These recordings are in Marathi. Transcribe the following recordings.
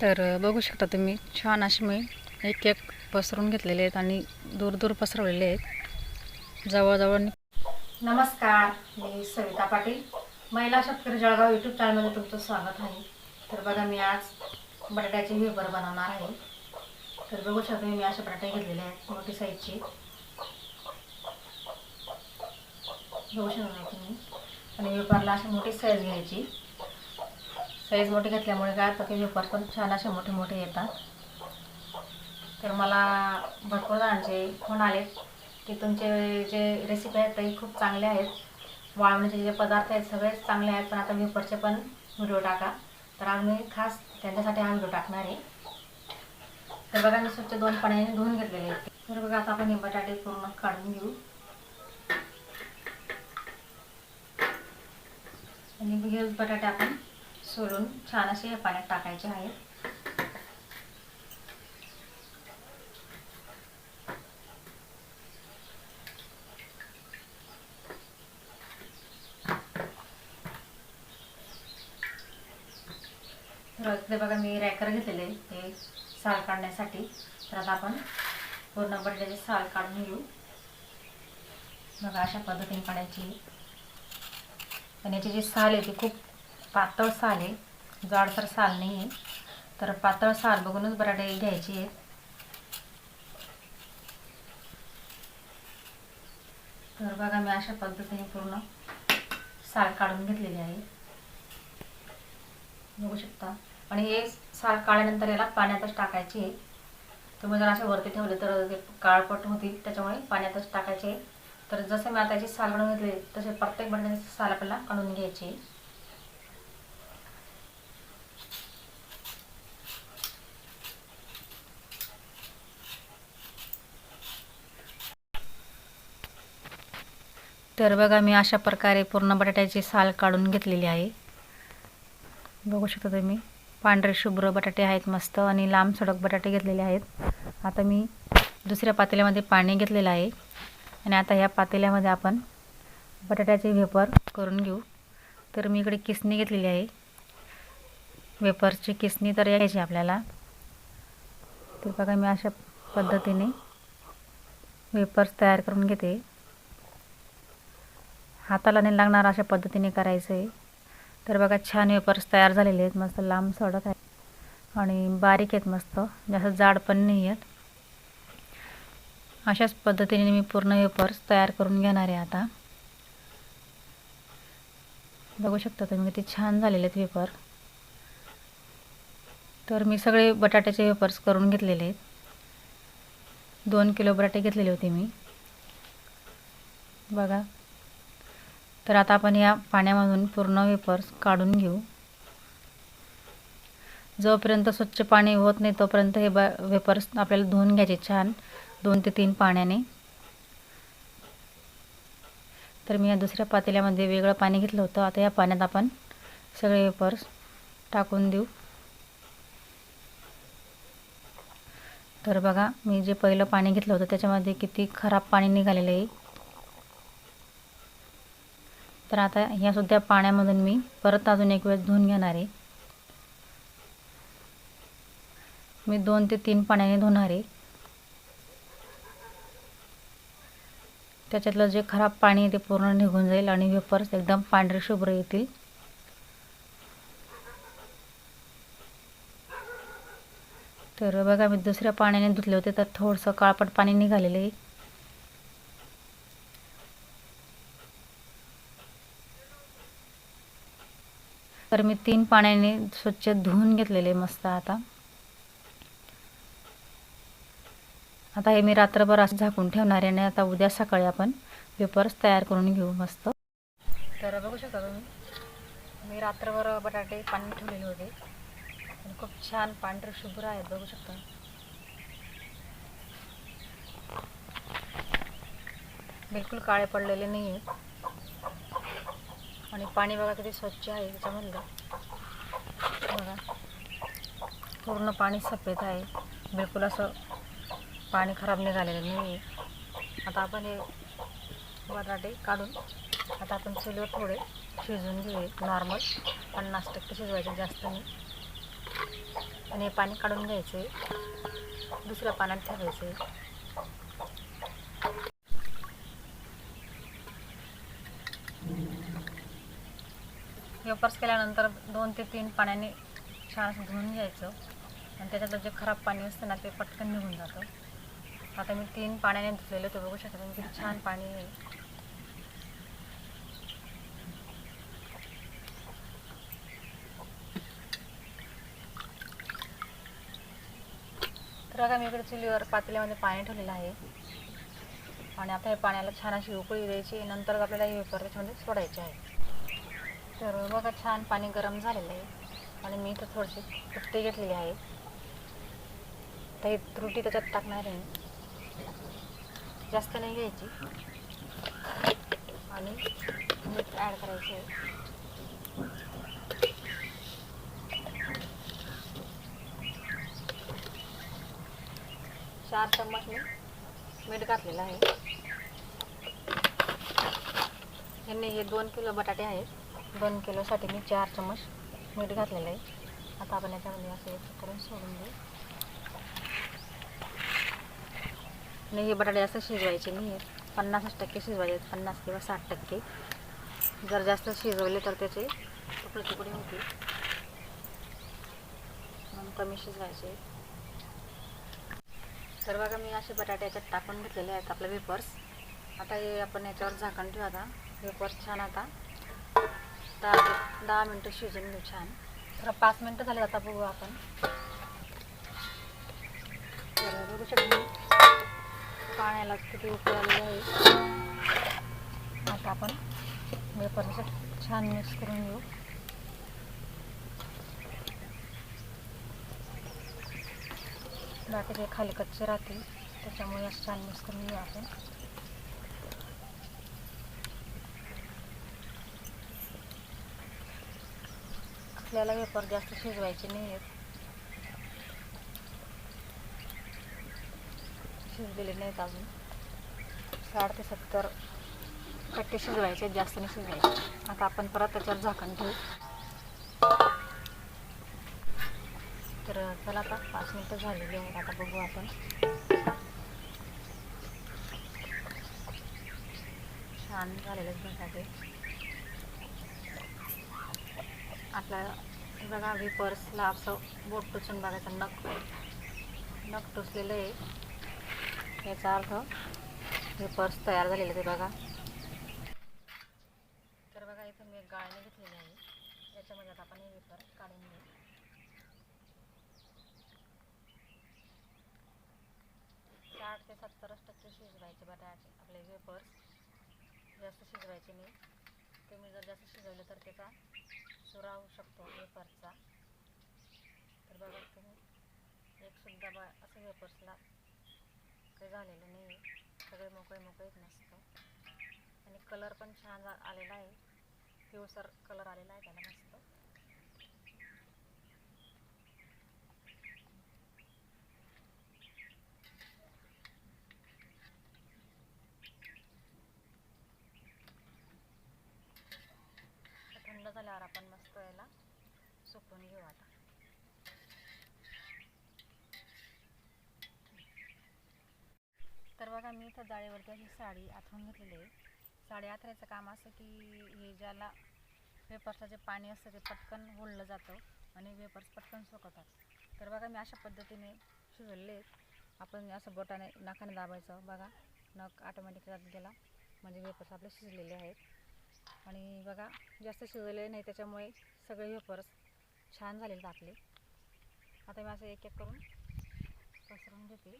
तर बघू शकता तुम्ही छान असे मी एक एक पसरून घेतलेले आहेत आणि दूर दूर पसरवलेले आहेत. जवळजवळ नमस्कार मी सविता पाटील. महिला शेतकरी जळगाव यूट्यूब चॅनलमध्ये तुमचं स्वागत आहे. तर बघा मी आज बटाट्याचे वेपर बनवणार आहे. तर बघू शकता मी असे बटाटे घेतलेले आहेत मोठी साईजचे. बघू शकता तुम्ही. आणि वेपरला अशी मोठी साईज घ्यायची. साईज मोठी घेतल्यामुळे काय होतं की वेपर पण छान असे मोठे मोठे येतात. तर मला भरपूर जणांचे फोन आले की तुमचे जे रेसिपी आहेत ते खूप चांगले आहेत. वाळवण्याचे जे पदार्थ आहेत सगळेच चांगले आहेत पण आता वेफरचे पण व्हिडिओ टाका. तर आज मी खास त्यांच्यासाठी हा व्हिडिओ टाकणार आहे. तर बघा मी स्वच्छ दोन पाण्याने धुवून घेतलेले आहेत. तर बघा आता आपण हे बटाटे पूर्ण काढून घेऊ. आणि हे बटाटे आपण सोलून छान असे या पाण्यात टाकायचे आहेत तर इकडे बघा मी रॅकर घेतलेले ते साल काढण्यासाठी. तर आता आपण पूर्ण बटाट्याचे साल काढून घेऊ. बघा अशा पद्धतीने काढायची. आणि याची जी साल आहे ती खूप पातळ साल आहे. जाडसर साल नाही आहे. तर पातळ साल बघूनच बराटे घ्यायची आहेत तर बघा मी अशा पद्धतीने पूर्ण साल काढून घेतलेली आहे. बघू शकता. आणि हे साल काढल्यानंतर याला पाण्यातच टाकायची आहे. तुम्ही जर असे वरती ठेवले तर ते काळपट होतील त्याच्यामुळे पाण्यातच टाकायचे तर जसे मी आता याची साल काढून घेतली तसे प्रत्येक बटाट्याची साल आपल्याला काढून घ्यायची तर बघा मी अशा प्रकारे पूर्ण बटाट्याची साल काढून घेतलेली आहे. बघू शकता तुम्ही पांढरे शुभ्र बटाटे आहेत मस्त आणि लांब सडक बटाटे घेतलेले आहेत. आता मी दुसऱ्या पातेल्यामध्ये पाणी घेतलेलं आहे आणि आता ह्या पातेल्यामध्ये आपण बटाट्याचे वेपर करून घेऊ. तर मी इकडे किसणी घेतलेली आहे. वेपरची किसणी तर यायची आपल्याला. तर बघा मी अशा पद्धतीने वेपर्स तयार करून घेते. हाताला नाही लागणार अशा पद्धतीने करायचं. आहे तर बघा छान वेपर्स तयार झालेले आहेत. मस्त लांब सोडत आहे. आणि बारीक आहेत मस्त. जास्त जाड पण नाही आहेत. अशाच पद्धतीने मी पूर्ण वेपर्स तयार करून घेणार आहे आता. बघू शकता तुम्ही किती छान झालेले आहेत वेपर तर मी सगळे बटाट्याचे वेपर्स करून घेतलेले आहेत. दोन किलो बटाटे घेतलेले होते मी. बघा तर आता आपण या पाण्यामधून पूर्ण वेपर्स काढून घेऊ. जोपर्यंत स्वच्छ पाणी होत नाही तोपर्यंत हे ब वेपर्स आपल्याला धुवून घ्यायचे छान दोन ते तीन पाण्याने. तर मी या दुसऱ्या पातेल्यामध्ये वेगळं पाणी घेतलं होतं. आता या पाण्यात आपण सगळे वेपर्स टाकून देऊ. तर बघा मी जे पहिलं पाणी घेतलं होतं त्याच्यामध्ये किती खराब पाणी निघालेलं आहे. तर आता ह्यासुद्धा पाण्यामधून मी परत अजून एक वेळ धुवून घेणार आहे. मी दोन ते तीन पाण्याने धुणार आहे. त्याच्यातलं जे खराब पाणी आहे ते पूर्ण निघून जाईल आणि वेपर्स एकदम पांढरे शुभ्र येतील. तर बघा मी दुसऱ्या पाण्याने धुतले होते तर थोडंसं काळपट पाणी निघालेलं आहे. तर मी तीन पाण्याने स्वच्छ धुवून घेतलेले मस्त आता. आता हे मी रात्रभर असं झाकून ठेवणार आहे आणि आता उद्या सकाळी आपण पेपर्स तयार करून घेऊ मस्त. तर बघू शकता तुम्ही मी रात्रभर बटाटे पाणी ठेवलेले होते. खूप छान पांढरे शुभ्र आहेत बघू शकता. बिलकुल काळे पडलेले नाही आहेत आणि पाणी बघा किती स्वच्छ आहे त्याच्यामधलं बघा. पूर्ण पाणी सफेद आहे. बिलकुल असं पाणी खराब निघालेलं नाही आहे आता आपण हे बटाटे काढून आता आपण चुलीवर थोडे शिजवून घेऊया. नॉर्मल. पन्नास टक्के शिजवायचे जास्त नाही. आणि हे पाणी काढून घ्यायचे दुसऱ्या पाण्यात ठेवायचे वेपर्स केल्यानंतर दोन ते तीन पाण्याने छान असं धुवून घ्यायचं. आणि त्याच्यातलं जे खराब पाणी असतं ना ते पटकन निघून जातं. आता मी तीन पाण्याने धुतलेलं ते बघू शकता. तुम्ही किती छान पाणी आहे. तर बघा मी इकडे चुलीवर पातेल्यामध्ये पाणी ठेवलेलं आहे. आणि आता हे पाण्याला छान अशी उकळी द्यायची. नंतर आपल्याला हे वेपर त्याच्यामध्ये सोडायचे आहे. तर बघा छान पाणी गरम झालेलं आहे. आणि मी इथं थोडीशी तुरटी घेतलेली आहे. तर ही त्रुटी त्याच्यात टाकणार आहे जास्त नाही घ्यायची. आणि मीठ ॲड करायचं आहे चार चम्मच मी मीठ घातलेलं आहे. यांनी हे दोन किलो बटाटे आहेत. दोन किलोसाठी मी चार चम्मच मीठ घातलेलं आहे. आता आपण याच्यामध्ये असं एक करून सोडून देऊ. आणि हे बटाटे जास्त शिजवायचे नाही पन्नासच टक्के शिजवायचे आहेत. पन्नास किंवा साठ टक्के. जर जास्त शिजवले तर त्याचे तुकडे तुकडे होतील. म्हणून कमी शिजवायचे तर बघा मी असे बटाटे याच्यात टाकून घेतलेले आहेत आपले वेपर्स आता हे आपण याच्यावर झाकण ठेवू आता. वेपर्स छान आता दहा दहा मिनटं शिजून घेऊ छान. तर पाच मिनटं झाले आता बघू आपण. बघू शकतो. पाण्याला किती उकळलेलं आहे. आता आपण वेपर्स छान मिक्स करून घेऊ. बाकीचे खाली कच्चे राहतील त्याच्यामुळे छान मिक्स करून घेऊ आपण. आपल्याला वेपर जास्त शिजवायचे नाही आहेत. शिजलेले नाहीत अजून. साठ ते सत्तर टक्के शिजवायचे आहेत, जास्त नाही शिजवायचे. आता आपण परत त्याच्यावर झाकण ठेवू. तर चला आता पाच मिनटं झालेली आहेत आता बघू आपण. छान झालेलं आहेत बटाटे. आपला बघा व्हिपर्सला असं बोट टोचून बघायचं. नख नख टोचलेलं आहे. याचा अर्थ व्हिपर्स तयार झालेले ते बघा. तर बघा इथं मी एक गाळणी घेतलेली आहे. याच्यामध्ये आता आपण हे वेपर काढून घेऊ. साठ ते सत्तरच टक्के शिजवायचे बटाटे आपले वेपर्स जास्त शिजवायचे नाही. तुम्ही जर जास्त शिजवले तर त्याचा चुरा शकतो वेपर्सचा तर बघा तुम्ही एक सुद्धा बा असं वेफर्सला काही झालेलं नाही सगळे मोकळे मोकळेच नसतं. आणि कलर पण छान आलेला आहे. पिवसर कलर आलेला आहे त्याला मस्त तर थंड झाल्यावर आपण मस्त याला सुकवून घेऊ आता. तर बघा मी इथं जाळीवरती अशी साडी आथरून घेतलेली आहे. साडी आथरायचं काम असं की हे ज्याला वेपर्सचं जे पाणी असतं ते पटकन ओढलं जातं आणि वेपर्स पटकन सुकवतात तर बघा मी अशा पद्धतीने शिजवलेले आपण असं बोटाने नाकाने दाबायचं. बघा नख ऑटोमॅटिक जात गेला. म्हणजे वेपर्स आपले शिजलेले आहेत. आणि बघा जास्त शिजवले नाही त्याच्यामुळे सगळे वेपर्स छान झालेले आहेत आपले. आता मी असं एक एक करून पसरून घेते.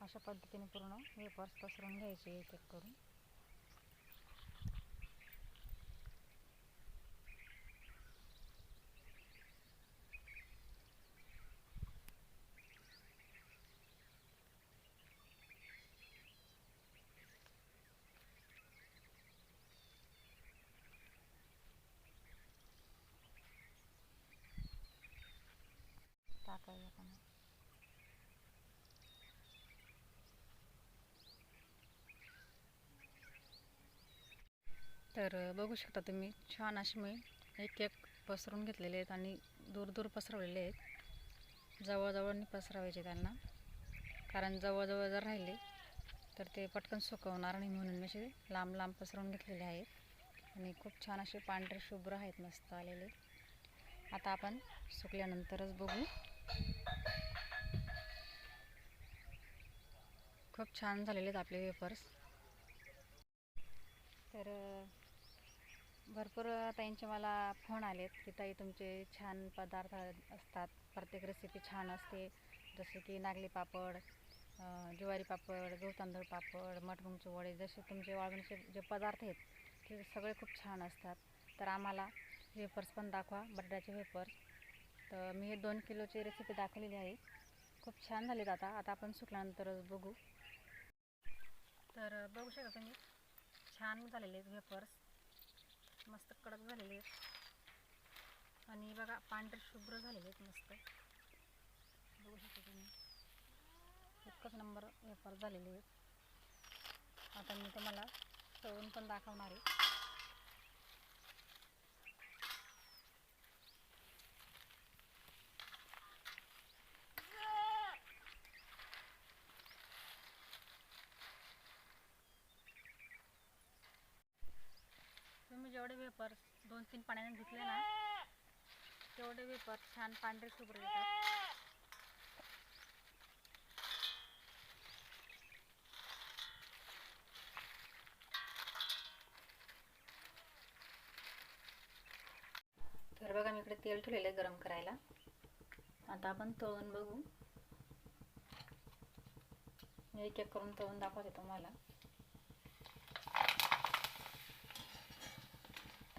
अशा पद्धतीने पूर्ण वेपर्स पसरून घ्यायचे एक एक करून. टाकायचं तर बघू शकता तुम्ही छान असे मी एक एक पसरून घेतलेले आहेत आणि दूर दूर पसरवलेले आहेत. जवळजवळ पसरवायचे त्यांना. कारण जवळजवळ जर राहिले तर ते पटकन सुकवणार नाही म्हणून मी असे लांब लांब पसरवून घेतलेले आहेत. आणि खूप छान असे पांढरे शुभ्र आहेत मस्त आलेले. आता आपण सुकल्यानंतरच बघू. खूप छान झालेले आहेत आपले वेफर्स तर भरपूर ताईंचे मला फोन आलेत की ताई तुमचे छान पदार्थ असतात. प्रत्येक रेसिपी छान असते. जसे की नागली पापड ज्वारी पापड गहू तांदूळ पापड मठमुंगचे वडे जसे तुमचे वाळवणीचे जे पदार्थ आहेत ते सगळे खूप छान असतात. तर आम्हाला वेफर्स पण दाखवा बटाट्याचे वेफर्स तर मी हे दोन किलोची रेसिपी दाखवलेली आहे. खूप छान झालीत आता. आता आपण सुकल्यानंतरच बघू. तर बघू शकता तुम्ही छान झालेले आहेत वेफर्स मस्त कडक झालेले आहेत. आणि बघा पांढरे शुभ्र झालेले आहेत मस्त. बघू शकता तुम्ही. इतकंच नंबर वेफर्स झालेले आहेत. आता मी तुम्हाला तळून पण दाखवणार आहे तुम्ही जेवढे वेपर दोन तीन पाण्याने धुतले ना तेवढे वेपर छान पांढरे शुभ्र येतात. तर बघा मी इकडे तेल ठेवलेलं आहे गरम करायला. आता आपण तळून बघू. मी एक एक करून तळून दाखवते तुम्हाला.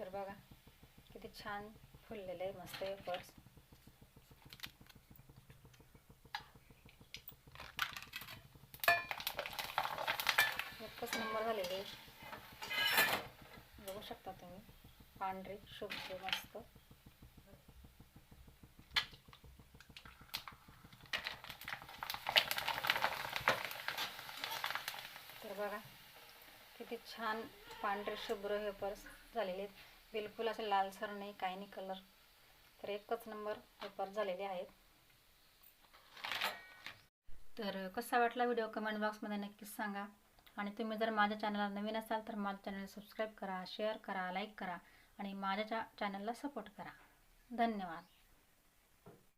तर बघा किती छान फुललेले आहे मस्त वेफर्स एकच नंबर झालेले आहे. बघू शकता तुम्ही पांढरे शुभ्र मस्त. तर बघा किती छान पांढरे शुभ्र हे पर्स झालेले आहेत. बिलकुल असे लालसर नाही काही नाही कलर तर एकच नंबर हे झालेले आहेत. तर कसा वाटला व्हिडिओ कमेंट बॉक्समध्ये नक्कीच सांगा. आणि तुम्ही जर माझ्या चॅनलला नवीन असाल तर माझ्या चॅनल सबस्क्राईब करा शेअर करा लाईक करा. आणि माझ्या चॅनलला सपोर्ट करा. धन्यवाद.